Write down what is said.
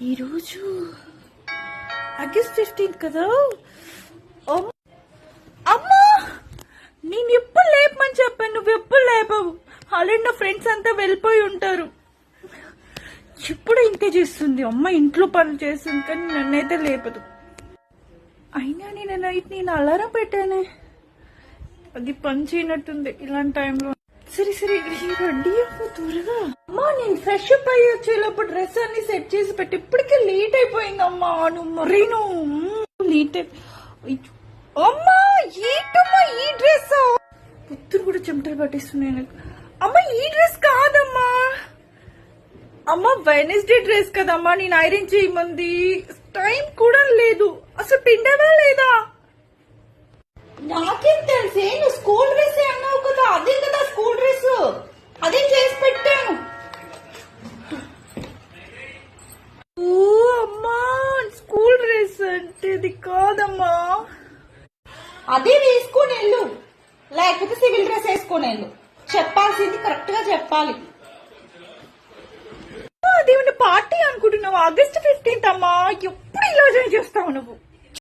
ఈరోజు August fifteenth కదా? అమ్మా! నేను ఎప్పుడు లేపమని చెప్పాను నువ్వు ఎప్పుడు లేపవు. ఆల్రెడీ నా ఫ్రెండ్స్ అంతా వెళ్ళిపోయి ఉంటారు. ఎప్పుడు ఇంతే చేస్తుంది? అమ్మ ఇంట్లో పనులు చేస్తుంది కానీ నన్నైతే లేపదు. అయినా నేను నైట్ నేను అలారం పెట్టానే. అది పని చేయనట్టుంది ఇలాంటి టైంలో. సరే సరే రెడీ అవ్వు త్వరగా అమ్మా నేను ఫ్రెష్ అప్ అయ్యి వచ్చేలోపు డ్రెస్ అన్ని సెట్ చేసి పెట్టి ఇప్పటికే లేట్ అయిపోయిందమ్మా నువ్వు మరీ నువ్వు లేట్ అయి అమ్మా ఏంటమ్మా ఈ డ్రెస్? పుత్తూరు కూడా చెమటలు పట్టిస్తున్నాయి నాకు. అమ్మా ఈ డ్రెస్ కాదమ్మా. అమ్మ వెనస్డే డ్రెస్ కదమ్మా నేను ఐరన్ చేయమంది. టైం కూడా లేదు. అసలు పిండవా అంటే ఇది కాదమ్మా. అదే వేసుకొని వెళ్ళు. లేకపోతే సివిల్ డ్రెస్ వేసుకొని వెళ్ళు. చెప్పాల్సింది కరెక్ట్గా చెప్పాలి. అదేమంటే పార్టీ అనుకుంటున్నావు. ఆగస్ట్ ఫిఫ్టీన్త్ అమ్మా. ఎప్పుడు ఇలా జాయిన్ చేస్తావు నువ్వు?